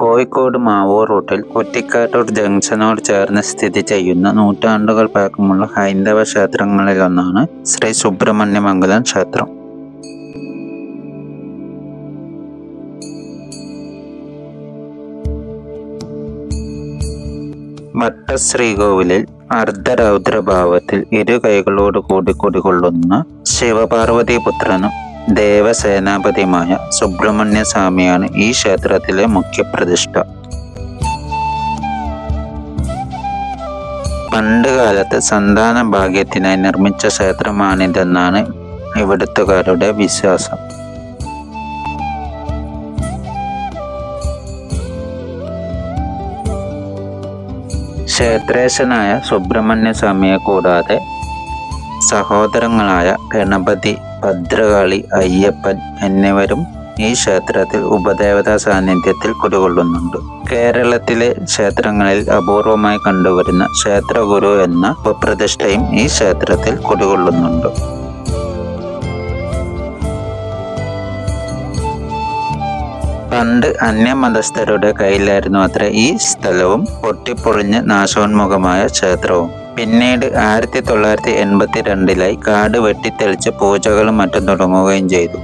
കോഴിക്കോട് മാവൂർ റൂട്ടിൽ കുറ്റിക്കാട്ടൂർ ജംഗ്ഷനോട് ചേർന്ന് സ്ഥിതി ചെയ്യുന്ന നൂറ്റാണ്ടുകൾ പഴക്കമുള്ള ഹൈന്ദവ ക്ഷേത്രങ്ങളിലൊന്നാണ് ശ്രീ സുബ്രഹ്മണ്യമംഗലം ക്ഷേത്രം. ഭട്ടശ്രീകോവിലിൽ അർദ്ധരൗദ്രഭാവത്തിൽ ഇരു കൈകളോട് കൂടി കുടികൊള്ളുന്ന ശിവപാർവതി പുത്രനും ദേവസേനാപതിയുമായ സുബ്രഹ്മണ്യ സ്വാമിയാണ് ഈ ക്ഷേത്രത്തിലെ മുഖ്യപ്രതിഷ്ഠ. പണ്ട് കാലത്ത് സന്താന ഭാഗ്യത്തിനായി നിർമ്മിച്ച ക്ഷേത്രമാണിതെന്നാണ് ഇവിടുത്തുകാരുടെ വിശ്വാസം. ക്ഷേത്രേശനായ സുബ്രഹ്മണ്യ സ്വാമിയെ കൂടാതെ സഹോദരങ്ങളായ ഗണപതി ഭദ്രകാളി അയ്യപ്പൻ എന്നിവരും ഈ ക്ഷേത്രത്തിൽ ഉപദേവതാ സാന്നിധ്യത്തിൽ കുടികൊള്ളുന്നുണ്ട്. കേരളത്തിലെ ക്ഷേത്രങ്ങളിൽ അപൂർവമായി കണ്ടുവരുന്ന ക്ഷേത്രഗുരു എന്ന ഉപപ്രതിഷ്ഠയും ഈ ക്ഷേത്രത്തിൽ കുടികൊള്ളുന്നുണ്ട്. പണ്ട് അന്യമതസ്ഥരുടെ കയ്യിലായിരുന്നു അത്ര ഈ സ്ഥലവും പൊട്ടിപ്പൊളിഞ്ഞ് നാശോന്മുഖമായ ക്ഷേത്രവും. പിന്നീട് ആയിരത്തി തൊള്ളായിരത്തി എൺപത്തി രണ്ടിലായി കാട് വെട്ടിത്തെളിച്ച് പൂജകളും മറ്റും തുടങ്ങുകയും ചെയ്തു.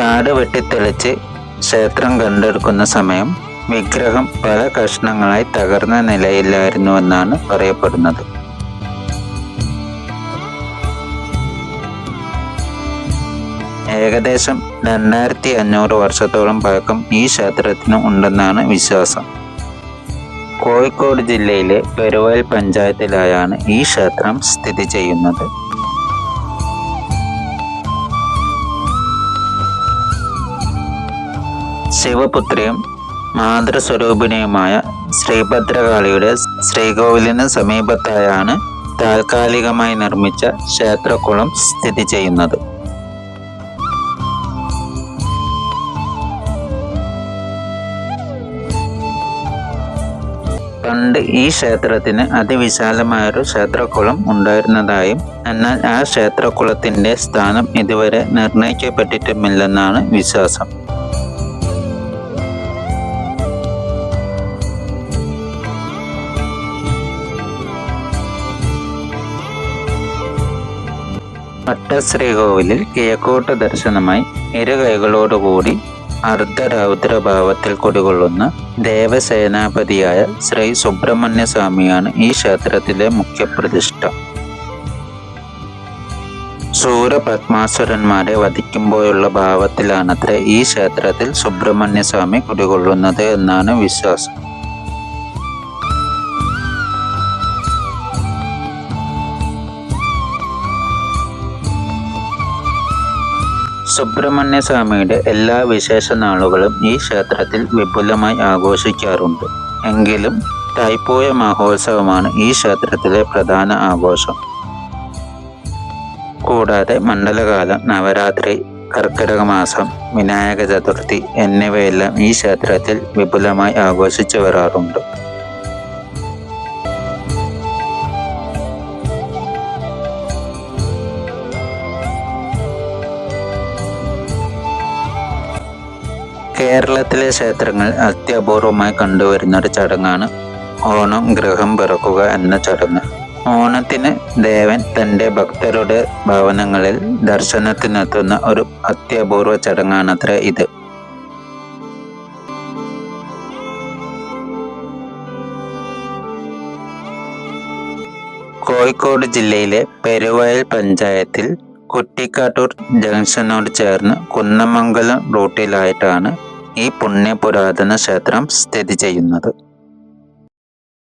കാട് വെട്ടിത്തെളിച്ച് ക്ഷേത്രം കണ്ടെടുക്കുന്ന സമയം വിഗ്രഹം പല കഷ്ണങ്ങളായി തകർന്ന നിലയിലായിരുന്നുവെന്നാണ് പറയപ്പെടുന്നത്. ഏകദേശം രണ്ടായിരത്തി അഞ്ഞൂറ് വർഷത്തോളം പഴക്കം ഈ ക്ഷേത്രത്തിന് ഉണ്ടെന്നാണ് വിശ്വാസം. കോഴിക്കോട് ജില്ലയിലെ പെരുവയൽ പഞ്ചായത്തിലായാണ് ഈ ക്ഷേത്രം സ്ഥിതി ചെയ്യുന്നത്. ശിവപുത്രിയും മാതൃസ്വരൂപിണിയുമായ ശ്രീഭദ്രകാളിയുടെ ശ്രീകോവിലിന് സമീപത്തായാണ് താൽക്കാലികമായി നിർമ്മിച്ച ക്ഷേത്രക്കുളം സ്ഥിതി ചെയ്യുന്നത്. പണ്ട് ഈ ക്ഷേത്രത്തിന് അതിവിശാലമായൊരു ക്ഷേത്രക്കുളം ഉണ്ടായിരുന്നതായും എന്നാൽ ആ ക്ഷേത്രക്കുളത്തിന്റെ സ്ഥാനം ഇതുവരെ നിർണയിക്കപ്പെട്ടിട്ടുമില്ലെന്നാണ് വിശ്വാസം. പട്ടശ്രീകോവിലിൽ കിഴക്കോട്ട് ദർശനമായി ഇരു കൈകളോടുകൂടി അർദ്ധരൗദ്രഭാവത്തിൽ കുടികൊള്ളുന്ന ദേവസേനാപതിയായ ശ്രീ സുബ്രഹ്മണ്യ സ്വാമിയാണ് ഈ ക്ഷേത്രത്തിലെ മുഖ്യപ്രതിഷ്ഠ. സൂരപത്മാസുരന്മാരെ വധിക്കുമ്പോഴുള്ള ഭാവത്തിലാണത്രേ ഈ ക്ഷേത്രത്തിൽ സുബ്രഹ്മണ്യ സ്വാമി കുടികൊള്ളുന്നത് എന്നാണ് വിശ്വാസം. സുബ്രഹ്മണ്യ സ്വാമിയുടെ എല്ലാ വിശേഷ നാളുകളും ഈ ക്ഷേത്രത്തിൽ വിപുലമായി ആഘോഷിക്കാറുണ്ട്. എങ്കിലും തായ്പോയ മഹോത്സവമാണ് ഈ ക്ഷേത്രത്തിലെ പ്രധാന ആഘോഷം. കൂടാതെ മണ്ഡലകാലം നവരാത്രി കർക്കിടക മാസം വിനായക ചതുർത്ഥി എന്നിവയെല്ലാം ഈ ക്ഷേത്രത്തിൽ വിപുലമായി ആഘോഷിച്ചു വരാറുണ്ട്. കേരളത്തിലെ ക്ഷേത്രങ്ങൾ അത്യപൂർവമായി കണ്ടുവരുന്ന ഒരു ചടങ്ങാണ് ഓണം ഗ്രഹം പിറക്കുക എന്ന ചടങ്ങ്. ഓണത്തിന് ദേവൻ തന്റെ ഭക്തരുടെ ഭവനങ്ങളിൽ ദർശനത്തിനെത്തുന്ന ഒരു അത്യപൂർവ ചടങ്ങാണത്ര ഇത്. കോഴിക്കോട് ജില്ലയിലെ പെരുവയൽ പഞ്ചായത്തിൽ കുറ്റിക്കാട്ടൂർ ജംഗ്ഷനോട് ചേർന്ന് കുന്നമംഗലം റൂട്ടിലായിട്ടാണ് ഈ പുണ്യപുരാതന ക്ഷേത്രം സ്ഥിതി ചെയ്യുന്നത്.